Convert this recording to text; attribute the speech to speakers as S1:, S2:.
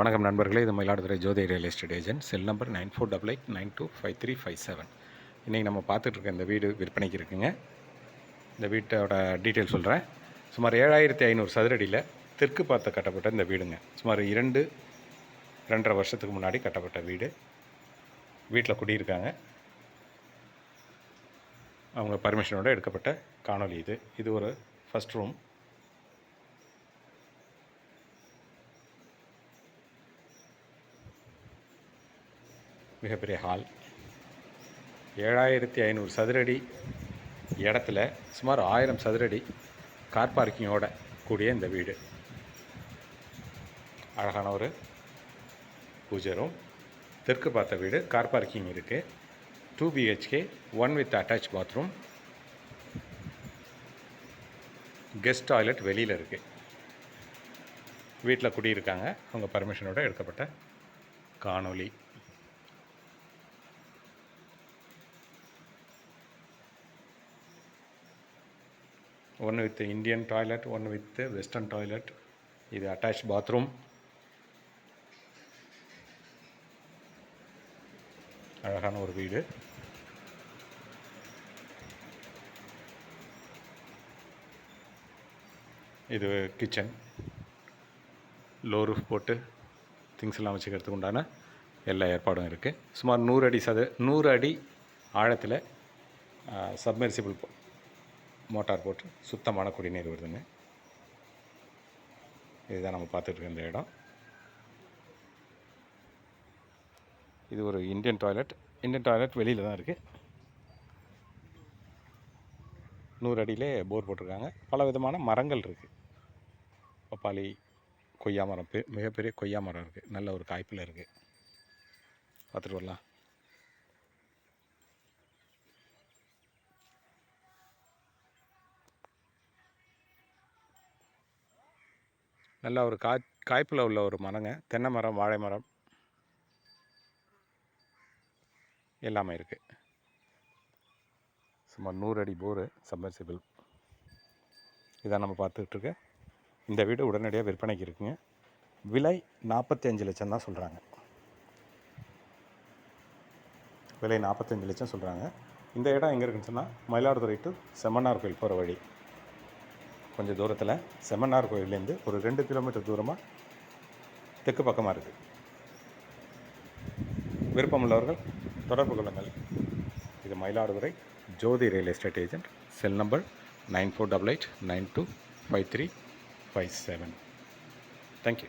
S1: வணக்கம் நண்பர்களே இது Mayiladuthurai Jothi real estate agent. Cell number nine four double eight nine two five three five seven. இன்றைக்கி நம்ம பார்த்துட்ருக்க இந்த வீடு விற்பனைக்கு இருக்குங்க. இந்த வீட்டோட டீட்டெயில் சொல்கிறேன் சுமார் ஏழாயிரத்தி ஐநூறு சதுரடியில் தெற்கு பார்த்து கட்டப்பட்ட இந்த வீடுங்க. சுமார் இரண்டு ரெண்டரை வருஷத்துக்கு முன்னாடி கட்டப்பட்ட வீடு. வீட்டில் குடியிருக்காங்க. அவங்க பர்மிஷனோட எடுக்கப்பட்ட காணொளி இது. இது ஒரு ஃபஸ்ட் ரூம் மிகப்பெரிய ஹால் ஏழாயிரத்தி ஐநூறு சதுரடி இடத்துல சுமார் ஆயிரம் சதுரடி கார் பார்க்கிங்கோட கூடிய இந்த வீடு. அழகான ஒரு பூஜை ரூம் தெற்கு பார்த்த வீடு கார் பார்க்கிங் இருக்குது two BHK one with attach bathroom guest toilet வெளியில் இருக்குது வீட்டில் குடியிருக்காங்க. அவங்க பர்மிஷனோட எடுக்கப்பட்ட காணொளி. ஒன்று வித் இந்தியன் டாய்லெட் ஒன்று வித் வெஸ்டர்ன் டாய்லெட் இது அட்டாச் பாத்ரூம் அழகான ஒரு வீடு. இது கிச்சன் லோ ரூஃப் போட்டு திங்ஸ் எல்லாம் வச்சுக்கிறதுக்கு உண்டான எல்லா ஏற்பாடும் இருக்குது சுமார் நூறு அடி சத நூறு அடி ஆழத்தில் சப்மெர்சிபிள் மோட்டார் போட்டு சுத்தமான குடிநீர் வருதுங்க இதுதான் நம்ம பார்த்துட்டு இருக்க இந்த இடம். இது ஒரு இந்தியன் டாய்லெட் இந்தியன் டாய்லெட் வெளியில் தான் இருக்குது நூறு அடியிலே போர் போட்டிருக்காங்க. பல விதமான மரங்கள் இருக்குது பப்பாளி கொய்யா மரம் பெ மிகப்பெரிய கொய்யா மரம் இருக்குது நல்ல ஒரு காய்ப்பில் இருக்குது பார்த்துட்டு வரலாம். நல்ல ஒரு கா காய்ப்பில் உள்ள ஒரு மரங்க. தென்னை மரம் வாழை மரம். எல்லாமே இருக்குது சும்மா நூறு அடி போரு சம்மர்சிபிள் இதான் நம்ம பார்த்துட்ருக்க இந்த வீடு உடனடியாக விற்பனைக்கு இருக்குங்க. விலை நாற்பத்தஞ்சு லட்சம் தான் சொல்கிறாங்க விலை நாற்பத்தஞ்சு லட்சம் சொல்கிறாங்க இந்த இடம் எங்கே இருக்குன்னு சொன்னால் மயிலாடுதுறை டு செம்மனார் கோயில் போகிற வழி. கொஞ்சம் தூரத்தில் செம்மனார் கோயிலேருந்து ஒரு ரெண்டு கிலோமீட்டர் தூரமாக தெற்கு பக்கமாக இருக்குது விருப்பமுள்ளவர்கள் தொடர்பு கொள்ளுங்கள். இது Mayiladuthurai Jothi real estate agent cell number nine four double eight nine two five three five seven thank you